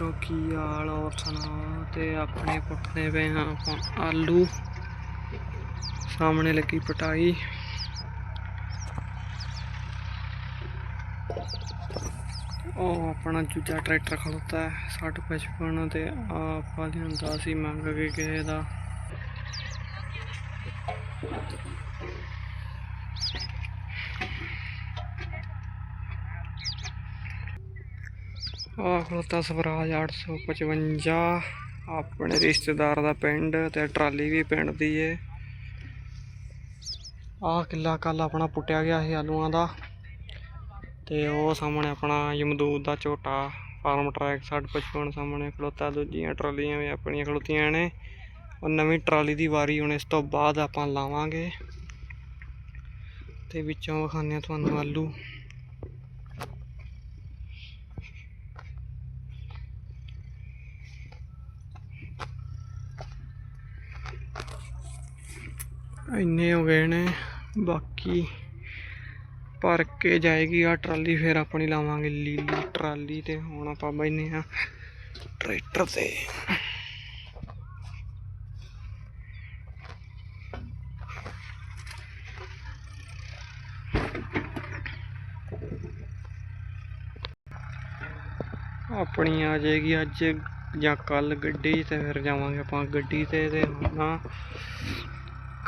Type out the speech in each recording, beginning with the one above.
ਮਿੱਤਰੋ, ਕੀ ਹਾਲ ਹੋਰ ਸੁਣਾਓ ਤੇ ਆਪਣੇ ਪੁੱਟਦੇ ਪਏ ਹਾਂ ਆਪਾਂ, ਆਲੂ। ਸਾਹਮਣੇ ਲੱਗੀ ਪਟਾਈ। ਉਹ ਆਪਣਾ ਦੂਜਾ ਟਰੈਕਟਰ ਖੜੋਤਾ ਹੈ 60 55 ਤੇ ਆਪਾਂ ਲਿਆਂਦਾ ਸੀ ਮੰਗ ਕੇ ਕਿਸੇ ਦਾ। ਆਹ ਖਲੋਤਾ ਸਵਰਾਜ 855 ਆਪਣੇ ਰਿਸ਼ਤੇਦਾਰ ਦਾ ਪਿੰਡ ਤੇ ਟਰਾਲੀ ਵੀ ਪਿੰਡ ਦੀ ਏ। ਆਹ ਕਿੱਲਾ ਕੱਲ ਆਪਣਾ ਪੁੱਟਿਆ ਗਿਆ ਸੀ ਆਲੂਆਂ ਦਾ ਤੇ ਉਹ ਸਾਹਮਣੇ ਆਪਣਾ ਯਮਦੂਦ ਦਾ ਝੋਟਾ, ਫਾਰਮ ਟਰੈਕ 655 ਸਾਹਮਣੇ ਖਲੋਤਾ, ਦੂਜੀਆਂ ਟਰਾਲੀਆਂ ਵੀ ਆਪਣੀਆਂ ਖਲੋਤੀਆਂ ਨੇ। ਉਹ ਨਵੀਂ ਟਰਾਲੀ ਦੀ ਵਾਰੀ ਹੁਣ ਇਸ ਤੋਂ ਬਾਅਦ ਆਪਾਂ ਲਾਵਾਂਗੇ। ਤੇ ਵਿੱਚੋਂ ਵਿਖਾਉਂਦੇ ਹਾਂ ਤੁਹਾਨੂੰ ਆਲੂ। ਇੰਨੇ ਹੋ ਗਏ ਨੇ, ਬਾਕੀ ਭਰ ਕੇ ਜਾਏਗੀ ਆ ਟਰਾਲੀ, ਫਿਰ ਆਪਣੀ ਲਾਵਾਂਗੇ ਲੀਲੀ ਟਰਾਲੀ ਤੇ ਹੁਣ ਆਪਾਂ ਬੈਨੇ ਆ ਟਰੈਕਟਰ ਤੇ। ਆਪਣੀ ਆ ਜਾਏਗੀ ਅੱਜ ਜਾਂ ਕੱਲ ਗੱਡੀ ਤੇ ਫਿਰ ਜਾਵਾਂਗੇ ਆਪਾਂ ਗੱਡੀ ਤੇ ਤੇ ਹੁਣ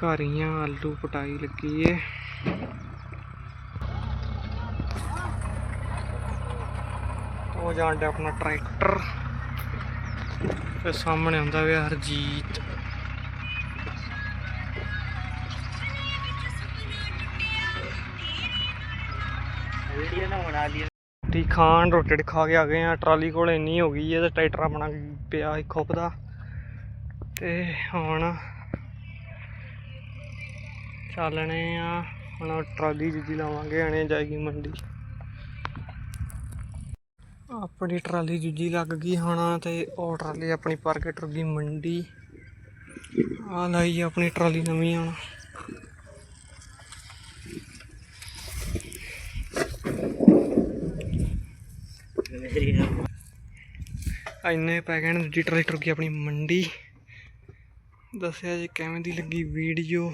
ਘਰੀਆਂ ਆਲੂ ਪਟਾਈ ਲੱਗੀ ਏ। ਉਹ ਜਾਣ ਆਪਣਾ ਟਰੈਕਟਰ। ਤੇ ਸਾਹਮਣੇ ਆਉਂਦਾ ਵੇ ਹਰਜੀਤ। ਵੀਡੀਓ ਨਾ ਬਣਾ ਲਈ ਰੋਟੀ ਖਾਣ, ਰੋਟੀ ਖਾ ਕੇ ਆ ਗਏ ਆ। ਟਰਾਲੀ ਕੋਲ ਇੰਨੀ ਹੋ ਗਈ ਹੈ ਤੇ ਟਰੈਕਟਰ ਆਪਣਾ ਪਿਆ ਸੀ ਖੁੱਬਦਾ ਤੇ ਹੁਣ ਚੱਲਣੇ ਆ। ਹੁਣ ਟਰਾਲੀ ਜਿੱਦੀ ਲਾਵਾਂਗੇ ਆਣੇ ਜਾਏਗੀ ਮੰਡੀ। ਆਪਣੀ ਟਰਾਲੀ ਜੁੱਜੀ ਲੱਗ ਗਈ ਹੁਣ ਤੇ ਉਹ ਟਰਾਲੀ ਆਪਣੀ ਪਰ ਕੇ ਟੁਰ ਗਈ ਮੰਡੀ। ਆ ਲਈ ਆਪਣੀ ਟਰਾਲੀ ਨਵੀਂ ਹੁਣ। ਇੰਨੇ ਪੈ ਗਏ ਨੇ, ਦੂਜੀ ਟਰਾਲੀ ਟੁਰ ਗਈ ਆਪਣੀ ਮੰਡੀ। ਦੱਸਿਆ ਜੀ ਕਿਵੇਂ ਦੀ ਲੱਗੀ ਵੀਡੀਓ।